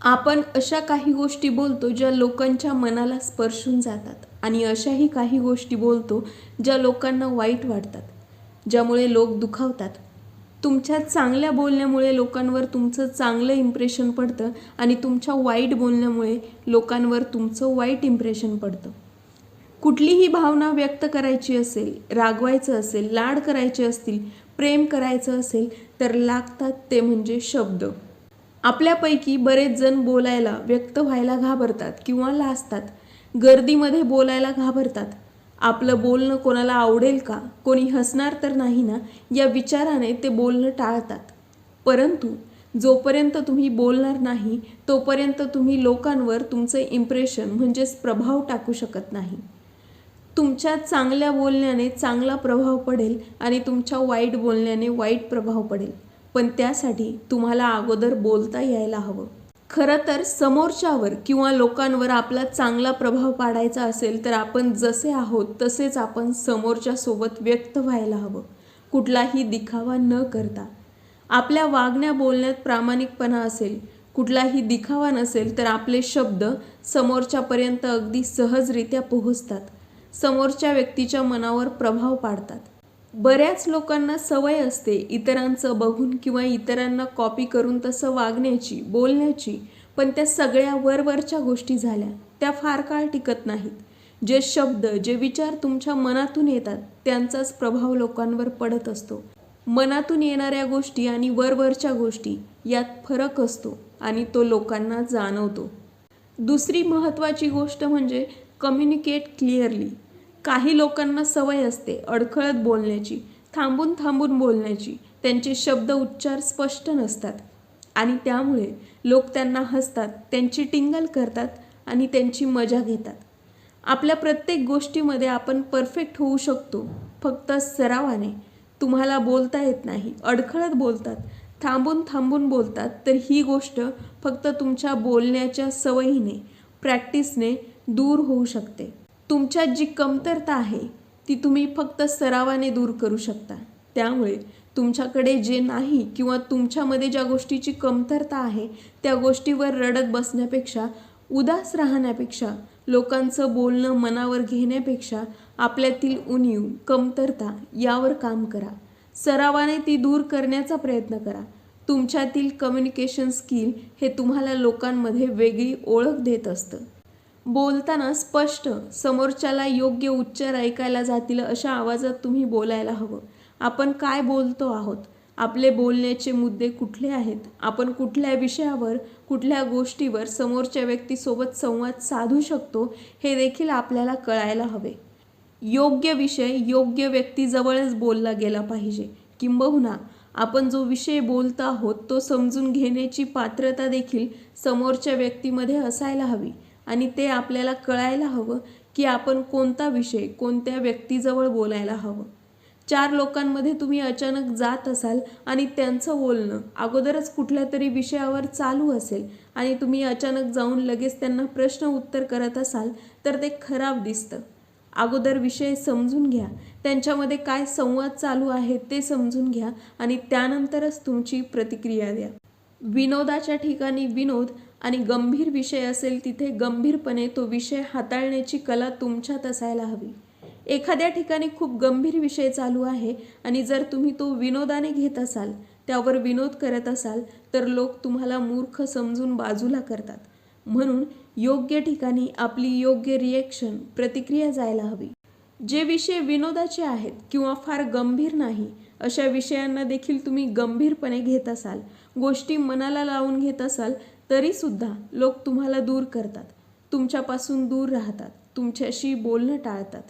आपण अशा काही गोष्टी बोलतो ज्या लोकांच्या मनाला स्पर्शून जातात आणि अशाही काही गोष्टी बोलतो ज्या लोकांना वाईट वाटतात ज्यामुळे लोक दुखावतात. तुमच्या चांगल्या बोलण्यामुळे लोकांवर तुमचं चांगलं इम्प्रेशन पडतं आणि तुमच्या वाईट बोलण्यामुळे लोकांवर तुमचं वाईट इम्प्रेशन पडतं. कुठलीही भावना व्यक्त करायची असेल रागवायचं असेल लाड करायचे असतील प्रेम करायचं असेल तर लागतात ते म्हणजे शब्द. आपल्यापैकी बरेच जण बोलायला व्यक्त व्हायला घाबरतात किंवा लाजतात. गर्दीमध्ये बोलायला घाबरतात. आपलं बोलणं कोणाला आवडेल का? कोणी हसणार तर नाही ना? या विचाराने ते बोलणं टाळतात. परंतु जोपर्यंत तुम्ही बोलणार नाही तोपर्यंत तुम्ही लोकांवर तुमचं इम्प्रेशन म्हणजेच प्रभाव टाकू शकत नाही. तुमच्या चांगल्या बोलण्याने चांगला प्रभाव पडेल आणि तुमच्या वाईट बोलण्याने वाईट प्रभाव पडेल. पण त्यासाठी तुम्हाला अगोदर बोलता यायला हवं. खरं तर समोरच्यावर किंवा लोकांवर आपला चांगला प्रभाव पाडायचा असेल तर आपण जसे आहोत तसेच आपण समोरच्यासोबत व्यक्त व्हायला हवं. कुठलाही दिखावा न करता. आपल्या वागण्या बोलण्यात प्रामाणिकपणा असेल कुठलाही दिखावा नसेल तर आपले शब्द समोरच्यापर्यंत अगदी सहजरित्या पोहोचतात. समोरच्या व्यक्तीच्या मनावर प्रभाव पाडतात. बऱ्याच लोकांना सवय असते इतरांचं बघून किंवा इतरांना कॉपी करून तसं वागण्याची बोलण्याची. पण त्या सगळ्या वरवरच्या गोष्टी झाल्या. त्या फार काळ टिकत नाहीत. जे शब्द जे विचार तुमच्या मनातून येतात त्यांचाच प्रभाव लोकांवर पडत असतो. मनातून येणाऱ्या गोष्टी आणि वरवरच्या गोष्टी यात फरक असतो आणि तो लोकांना जाणवतो. दुसरी महत्त्वाची गोष्ट म्हणजे कम्युनिकेट क्लिअरली काही लोकांना सवय असते अडखळत बोलण्याची थांबून थांबून बोलण्याची. त्यांचे शब्द उच्चार स्पष्ट नसतात आणि त्यामुळे लोक त्यांना हसतात त्यांची टिंगल करतात आणि त्यांची मजा घेतात. आपल्या प्रत्येक गोष्टीमध्ये आपण परफेक्ट होऊ शकतो फक्त सरावाने. तुम्हाला बोलता येत नाही अडखळत बोलतात थांबून थांबून बोलतात तर ही गोष्ट फक्त तुमच्या बोलण्याच्या सवयीने प्रॅक्टिसने दूर होऊ शकते. तुमच्यात जी कमतरता आहे ती तुम्ही फक्त सरावाने दूर करू शकता. त्यामुळे तुमच्याकडे जे नाही किंवा तुमच्यामध्ये ज्या गोष्टीची कमतरता आहे त्या गोष्टीवर रडत बसण्यापेक्षा उदास राहण्यापेक्षा लोकांचं बोलणं मनावर घेण्यापेक्षा आपल्यातील उणीव कमतरता यावर काम करा. सरावाने ती दूर करण्याचा प्रयत्न करा. तुमच्यातील कम्युनिकेशन स्किल हे तुम्हाला लोकांमध्ये वेगळी ओळख देत असतं. बोलताना स्पष्ट समोरच्याला योग्य उच्चार ऐकायला जातील अशा आवाजात तुम्ही बोलायला हवं. आपण काय बोलतो आहोत? आपले बोलण्याचे मुद्दे कुठले आहेत? आपण कुठल्या विषयावर कुठल्या गोष्टीवर समोरच्या व्यक्तीसोबत संवाद साधू शकतो हे देखील आपल्याला कळायला हवे. योग्य विषय योग्य व्यक्तीजवळच बोलला गेला पाहिजे. किंबहुना आपण जो विषय बोलतो आहोत तो समजून घेण्याची पात्रता देखील समोरच्या व्यक्तीमध्ये असायला हवी. आणि ते आपल्याला कळायला हवं की आपण कोणता विषय कोणत्या व्यक्तीजवळ बोलायला हवं. चार लोकांमध्ये तुम्ही अचानक जात असाल आणि त्यांचं बोलणं अगोदरच कुठल्या तरी विषयावर चालू असेल आणि तुम्ही अचानक जाऊन लगेच त्यांना प्रश्न उत्तर करत असाल तर ते खराब दिसतं. अगोदर विषय समजून घ्या. त्यांच्यामध्ये काय संवाद चालू आहे ते समजून घ्या आणि त्यानंतरच तुमची प्रतिक्रिया द्या. विनोदाच्या ठिकाणी विनोद आणि गंभीर विषय असेल तिथे गंभीरपणे तो विषय हाताळण्याची कला तुमच्यात असायला हवी. एखाद्या ठिकाणी खूप गंभीर विषय चालू आहे आणि जर तुम्ही तो विनोदाने घेत असाल त्यावर विनोद करत असाल तर लोक तुम्हाला मूर्ख समजून बाजूला करतात. म्हणून योग्य ठिकाणी आपली योग्य रिॲक्शन प्रतिक्रिया जायला हवी. जे विषय विनोदाचे आहेत किंवा फार गंभीर नाही अशा विषयांना देखील तुम्ही गंभीरपणे घेत असाल गोष्टी मनाला लावून घेत असाल तरीसुद्धा लोक तुम्हाला दूर करतात. तुमच्यापासून दूर राहतात. तुमच्याशी बोलणं टाळतात.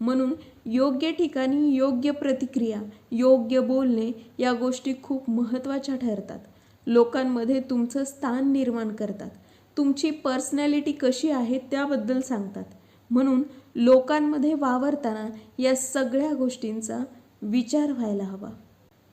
म्हणून योग्य ठिकाणी योग्य प्रतिक्रिया योग्य बोलणे या गोष्टी खूप महत्त्वाच्या ठरतात. लोकांमध्ये तुमचं स्थान निर्माण करतात. तुमची पर्सनॅलिटी कशी आहे त्याबद्दल सांगतात. म्हणून लोकांमध्ये वावरताना या सगळ्या गोष्टींचा विचार व्हायला हवा.